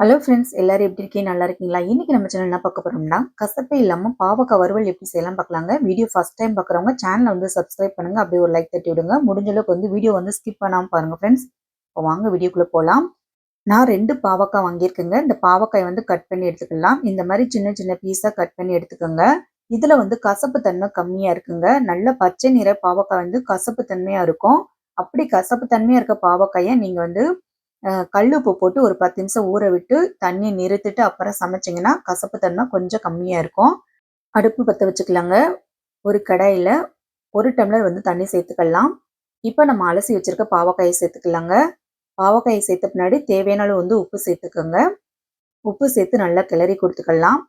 Hello friends எல்லாரும் எப்படி இருக்கீங்க? நல்லா இருக்கீங்களா? இன்னைக்கு நம்ம சேனல் என்ன பார்க்க போறோம்னா கசப்பே இல்லாமல் பாவக்காய் வறுவல் எப்படி செய்யலாம் பார்க்கலாங்க. வீடியோ ஃபர்ஸ்ட் டைம் பார்க்குறவங்க சேனலை வந்து சப்ஸ்கிரைப் பண்ணுங்க. அப்படியே ஒரு லைக் தட்டி விடுங்க. முடிஞ்ச அளவுக்கு வந்து வீடியோ வந்து ஸ்கிப் பண்ணாமல் பாருங்க ஃப்ரெண்ட்ஸ் இப்போ வாங்க வீடியோக்குள்ளே போகலாம் நான் ரெண்டு பாவக்காய் வாங்கியிருக்கேங்க. இந்த பாவக்காய் வந்து கட் பண்ணி எடுத்துக்கலாம். இந்த மாதிரி சின்ன சின்ன பீஸாக கட் பண்ணி எடுத்துக்கோங்க. இதில் வந்து கசப்பு தன்மை கம்மியாக இருக்குங்க. நல்ல பச்சை நிற பாவக்காய் வந்து கசப்பு தன்மையாக இருக்கும். அப்படி கசப்பு தன்மையாக இருக்க பாவக்காயை நீங்கள் வந்து கல் உப்பு போட்டு ஒரு பத்து நிமிஷம் ஊற விட்டு தண்ணியை நிறுத்திட்டு அப்புறம் சமைச்சிங்கன்னா கசப்பு தன்மை கொஞ்சம் கம்மியாக இருக்கும். அடுப்பு பற்ற வச்சுக்கலாங்க. ஒரு கடாயில் ஒரு டம்ளர் வந்து தண்ணி சேர்த்துக்கலாம். இப்போ நம்ம அலசி வச்சுருக்க பாவக்காயை சேர்த்துக்கலாங்க. பாவக்காயை சேர்த்த பின்னாடி தேவையான வந்து உப்பு சேர்த்துக்கோங்க. உப்பு சேர்த்து நல்லா கிளறி கொடுத்துக்கலாம்.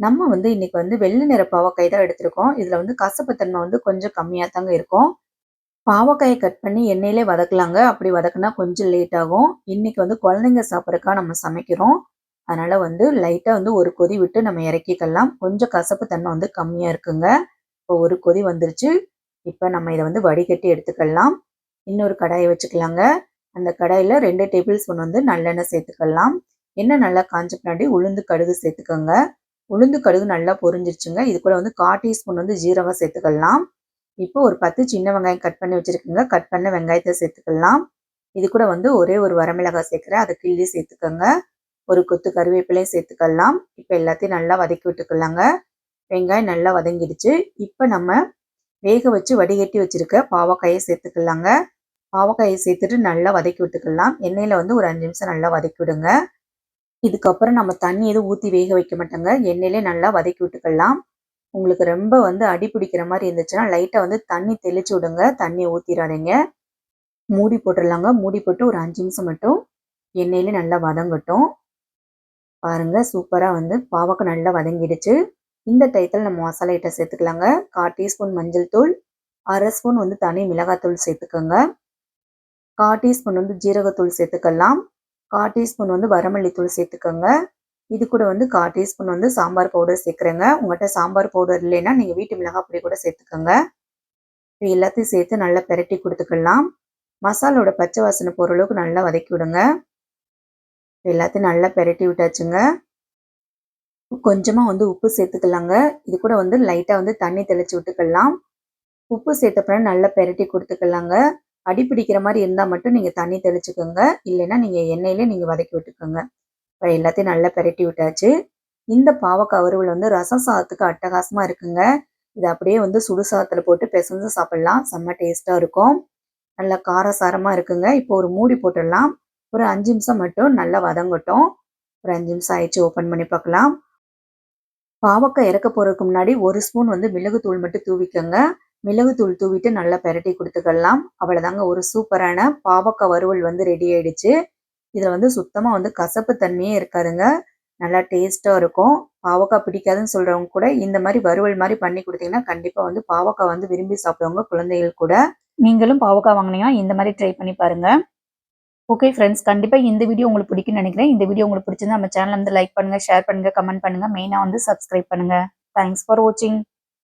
நம்ம வந்து இன்னைக்கு வந்து வெள்ளை நிற பாவக்காய் தான் எடுத்திருக்கோம். இதில் வந்து கசப்பு தன்மை வந்து கொஞ்சம் கம்மியாக தாங்க இருக்கும். பாவக்காயை கட் பண்ணி எண்ணெயிலே வதக்கலாங்க. அப்படி வதக்குனா கொஞ்சம் லேட் ஆகும். இன்றைக்கி வந்து குழந்தைங்க சாப்பிட்றக்கா நம்ம சமைக்கிறோம். அதனால் வந்து லைட்டாக வந்து ஒரு கொதி விட்டு நம்ம இறக்கிக்கலாம். கொஞ்சம் கசப்பு தன்மை வந்து கம்மியாக இருக்குங்க. இப்போ ஒரு கொதி வந்துருச்சு. இப்போ நம்ம இதை வந்து வடிகட்டி எடுத்துக்கலாம். இன்னொரு கடாயை வச்சுக்கலாங்க. அந்த கடாயில் ரெண்டு டேபிள் ஸ்பூன் வந்து நல்லெண்ணெய் சேர்த்துக்கலாம். எண்ணெய் நல்லா காஞ்ச பின்னாடி உளுந்து கடுகு சேர்த்துக்கோங்க. உளுந்து கடுகு நல்லா பொரிஞ்சிருச்சுங்க. இது கூட வந்து கால் டீஸ்பூன் வந்து ஜீரகம் சேர்த்துக்கலாம். இப்போ ஒரு பத்து சின்ன வெங்காயம் கட் பண்ணி வச்சுருக்குங்க. கட் பண்ண வெங்காயத்தை சேர்த்துக்கலாம். இது கூட வந்து ஒரே ஒரு வரமிளகாய் சேர்க்குறேன். அதை கிள்ளி சேர்த்துக்கோங்க. ஒரு கொத்து கருவேப்பிலையும் சேர்த்துக்கலாம். இப்போ எல்லாத்தையும் நல்லா வதக்கி விட்டுக்கலாங்க. வெங்காயம் நல்லா வதங்கிடுச்சு. இப்போ நம்ம வேக வச்சு வடிகட்டி வச்சிருக்க பாவக்காயை சேர்த்துக்கலாங்க. பாவக்காயை சேர்த்துட்டு நல்லா வதக்கி விட்டுக்கலாம். எண்ணெயில் வந்து ஒரு அஞ்சு நிமிஷம் நல்லா வதக்கி விடுங்க. இதுக்கப்புறம் நம்ம தண்ணி எதுவும் ஊற்றி வேக வைக்க மாட்டோங்க. எண்ணெயிலே நல்லா வதக்கி விட்டுக்கலாம். உங்களுக்கு ரொம்ப வந்து அடி பிடிக்கிற மாதிரி இருந்துச்சுன்னா லைட்டாக வந்து தண்ணி தெளிச்சு விடுங்க. தண்ணியை ஊற்றிடாதீங்க மூடி போட்டுடலாங்க. மூடி போட்டு ஒரு அஞ்சு நிமிஷம் மட்டும் எண்ணெயிலே நல்லா வதங்கட்டும். பாருங்கள் சூப்பராக வந்து பாவக்காய் நல்லா வதங்கிடுச்சு. இந்த டயத்தில் நம்ம மசாலா ஐட்டம் சேர்த்துக்கலாங்க. கால் டீஸ்பூன் மஞ்சள் தூள் அரை ஸ்பூன் வந்து தனி மிளகாத்தூள் சேர்த்துக்கோங்க. கால் டீஸ்பூன் வந்து ஜீரகத்தூள் சேர்த்துக்கலாம். கால் டீஸ்பூன் வந்து வரமல்லித்தூள் சேர்த்துக்கோங்க. இது கூட வந்து கால் டீஸ்பூன் வந்து சாம்பார் பவுடர் சேர்க்குறேங்க. உங்கள்கிட்ட சாம்பார் பவுடர் இல்லைன்னா நீங்கள் வீட்டு மிளகாய் பொடி கூட சேர்த்துக்கோங்க. இது எல்லாத்தையும் சேர்த்து நல்லா பெரட்டி கொடுத்துக்கலாம். மசாலோட பச்சை வாசனை போகிற அளவுக்கு நல்லா வதக்கி விடுங்க. எல்லாத்தையும் நல்லா பெரட்டி விட்டாச்சுங்க. கொஞ்சமாக வந்து உப்பு சேர்த்துக்கலாங்க. இது கூட வந்து லைட்டாக வந்து தண்ணி தெளிச்சு விட்டுக்கலாம். உப்பு சேர்த்தப்பறம் நல்லா பெரட்டி கொடுத்துக்கலாங்க. அடி பிடிக்கிற மாதிரி இருந்தால் மட்டும் நீங்கள் தண்ணி தெளிச்சுக்கோங்க. இல்லைன்னா நீங்கள் எண்ணெயிலே நீங்கள் வதக்கி விட்டுக்கோங்க. எல்லாத்தையும் நல்லா பெரட்டி விட்டாச்சு. இந்த பாவக்காய் வறுவல் வந்து ரசம் சாதத்துக்கு அட்டகாசமாக இருக்குங்க. இது அப்படியே வந்து சுடு சாதத்தில் போட்டு பிசைஞ்சு சாப்பிட்லாம். செம்ம டேஸ்ட்டாக இருக்கும். நல்லா காரசாரமாக இருக்குங்க. இப்போ ஒரு மூடி போட்டுடலாம். ஒரு அஞ்சு நிமிஷம் மட்டும் நல்லா வதங்கட்டும். ஒரு அஞ்சு நிமிஷம் ஆயிடுச்சு ஓப்பன் பண்ணி பார்க்கலாம். பாவக்காய் இறக்க போகிறதுக்கு முன்னாடி ஒரு ஸ்பூன் வந்து மிளகுத்தூள் மட்டும் தூவிக்கோங்க. மிளகுத்தூள் தூவிட்டு நல்லா பெரட்டி கொடுத்துக்கலாம். அவ்வளோதாங்க ஒரு சூப்பரான பாவக்காய் வறுவல் வந்து ரெடி ஆயிடுச்சு. இதில் வந்து சுத்தமாக வந்து கசப்பு தன்மையே இருக்காதுங்க. நல்லா டேஸ்ட்டாக இருக்கும். பாவக்காய் பிடிக்காதுன்னு சொல்கிறவங்க கூட இந்த மாதிரி வறுவல் மாதிரி பண்ணி கொடுத்தீங்கன்னா கண்டிப்பாக வந்து பாவக்காய் வந்து விரும்பி சாப்பிடுவாங்க குழந்தைகள் கூட. நீங்களும் பாவக்காய் வாங்கினீங்கன்னா இந்த மாதிரி ட்ரை பண்ணி பாருங்க. ஓகே ஃப்ரெண்ட்ஸ் கண்டிப்பாக இந்த வீடியோ உங்களுக்கு பிடிக்கும்னு நினைக்கிறேன். இந்த வீடியோ உங்களுக்கு பிடிச்சிருந்தா நம்ம சேனல் வந்து லைக் பண்ணுங்க ஷேர் பண்ணுங்கள் கமெண்ட் பண்ணுங்க. மெயினாக வந்து சப்ஸ்கிரைப் பண்ணுங்க. தேங்க்ஸ் ஃபார் வாட்சிங்